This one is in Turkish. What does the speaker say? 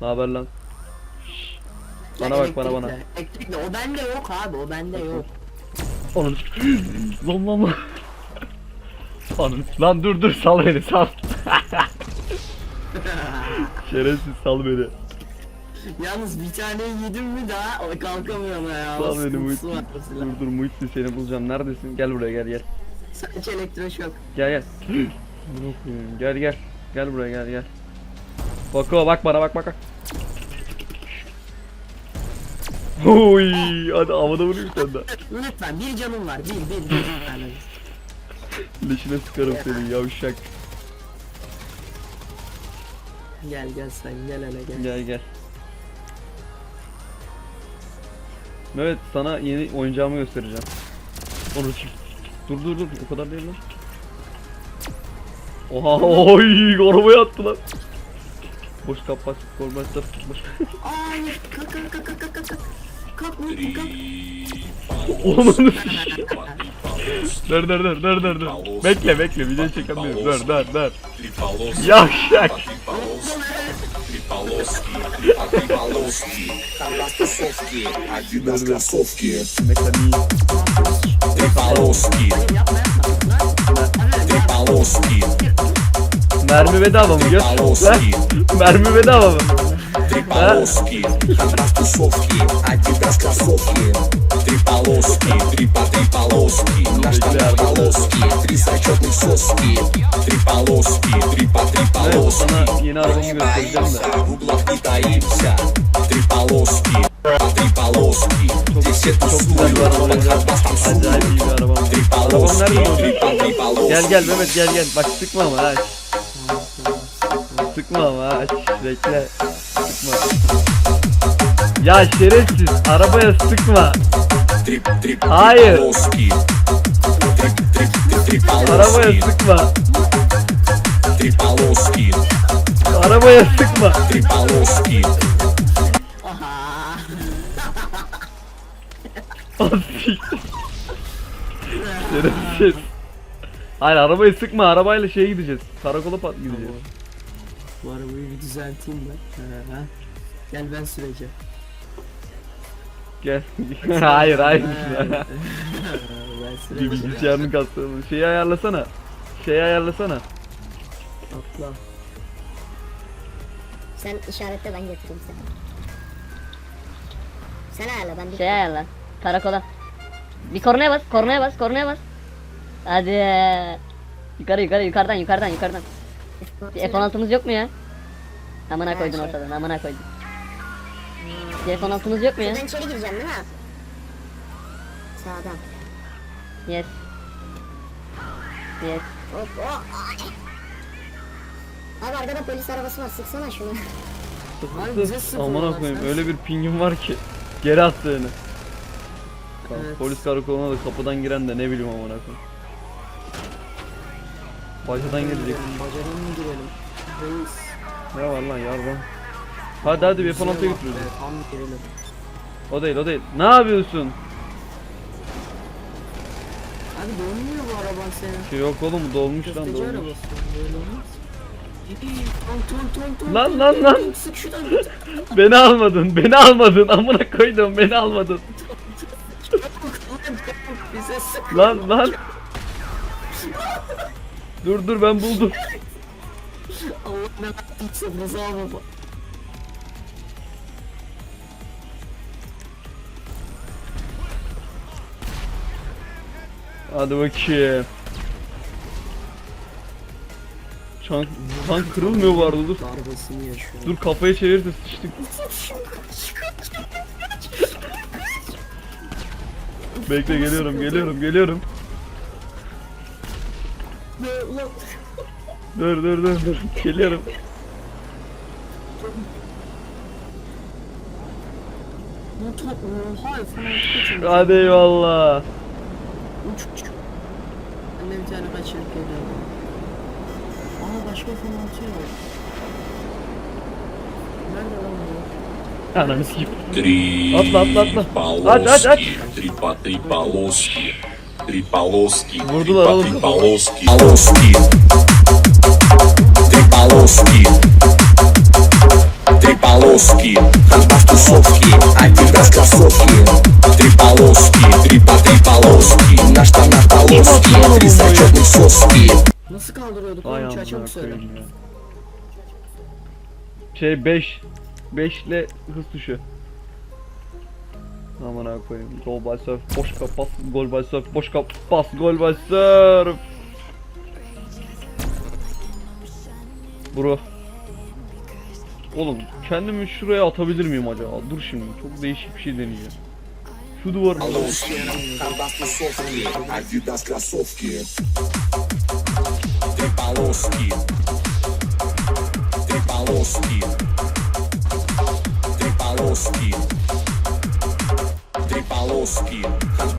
Ne haber lan? Bana bak bana bana. Elektrikle, o bende yok abi o bende yok. Onun. lan lan lan. Onun. Lan dur dur sal beni sal. Şerefsiz sal beni. Yalnız bir tane yedim mi daha o kalkamıyorum ya. Sal beni Muhittin. Dur dur Muhittin seni bulacağım. Neredesin? Gel buraya gel gel. Sadece elektroşok. Gel gel. Gel gel. Gel buraya gel gel. Bak o bak bana bak bak. Oy, hadi havada vurayım sen de. Lütfen bir canım var bir bir bir tane. Leşine sıkarım seni yavşak. Gel gel sen gel hele gel. Gel gel. Evet sana yeni oyuncağımı göstereceğim. Onu. Dur dur dur o kadar değil lan. Oha oy arabaya attı lan. Boş kapak kormazsa boş. Ay kalk kalk kalk kalk kalk kalk kalk. Muhittin kalk. Onu Dur dur dur dur dur dur. Bekle bekle video çekemiyorum. Dur dur dur. Tripaloski, Yavşak. Tripaloski, Tripaloski, Tripaloski, Adidas Krasovki, Mekaniği. Tripaloski, Yapma yapma. Lan. Hadi, Tripaloski, Mermi bedava mı göz? Tripaloski, Mermi bedava mı? Tripaloski, Adidas Krasovki, Adidas Krasovki, Tripaloski, Трипа Трипалоски, наш там Трипалоски, три зачетных соски, Трипалоски, Трипа Evet Трипалоски, sana yeni arabamı göstereceğim de. боимся, в углах не таимся, Три полоски, три полоски, здесь все Çok güzel bir araba тусуют, olacak. под хабастом Acayip iyi bir arabam. Три Arabam полоски, nerede три oldu? по три полоски. Gel gel Mehmet gel gel. Bak sıkma ama ha. Sıkma ama aç. Bekle. Sıkma. Ya şerefsiz arabaya sıkma. Hayır. Trip trip trip trip. Arabaya sıkma. Trip. Arabaya sıkma. Trip. Şerefsiz. Hayır arabayı sıkma arabayla şeye gideceğiz. Karakola pat gideceğiz. Bu arabayı bir düzelteyim ben. Ha. Gel ben süreceğim. Gel. hayır hayır. ben Bir süreceğim. bilgisayarını kastı. Şeyi ayarlasana. Şeyi ayarlasana. Atla. Sen işaretle ben getireyim seni. Sen ayarla ben bir Şey ayarla. Karakola. Bir kornaya bas, kornaya bas, kornaya bas. Hadi. Yukarı yukarı yukarıdan yukarıdan yukarıdan. Bir F16'mız yok mu ya? Amına koydun şey. ortadan amına koydun. Bir F16'mız yok mu ya? Buradan içeri gireceğim değil mi? Sağdan. Yes. Yes. Hop hop. Abi arkada polis arabası var sıksana şunu. Lan bize sıfır var, koyayım sen öyle bir pingim var ki. Geri attı beni. Evet. Polis karakoluna da kapıdan giren de ne bileyim aman koyayım. Bacadan girecek. Bacadan mı girelim? Reis. Ne var lan yardım. Hadi hadi bir F-16'ya Bize bak be, götürüyoruz. Tam girelim. O değil o değil. Ne yapıyorsun? Abi dönmüyor bu araban senin. Şey yok oğlum dolmuş lan Köfteci dolmuş. arabası. Böyle olmaz. Ton ton ton ton. Lan, lan, lan. Sık şuradan. Beni almadın beni almadın amına koydum beni almadın. Bize sık. Lan lan. dur dur ben buldum. Allah ne yaptıysa alma bu. Hadi bakayım. Tank, tank kırılmıyor bu arada dur. Darbesini yaşıyor. Dur kafayı çevir de sıçtık. Bekle geliyorum geliyorum geliyorum. Böyle ulan Dur dur dur dur. Geliyorum. motor oha falan kaçırmış. Hadi eyvallah. Uç uç. Ben bir tane kaçırıp geliyorum. Aa başka falan atıyor. Nerede lan bu? Ananı sikeyim. Atla atla atla. Aç aç aç. Tripaloski, tripa, tripaloski. полоски, три полоски, три Vurdular по oğlum. три полоски, полоски, три полоски, Три полоски, там тусовки Адидас кроссовки Три полоски, три по три полоски На штанах полоски Три зачетных соски Nasıl kaldırıyorduk Ay onu amına çabuk söyle. koyayım ya. Şey 5 5 ile hız tuşu. Amına koyayım. Gol by surf, boş kapas, gol by surf, boş kapas, gol by surf. Bro. Oğlum kendimi şuraya atabilir miyim acaba? Dur şimdi çok değişik bir şey deneyeceğim. Şu duvar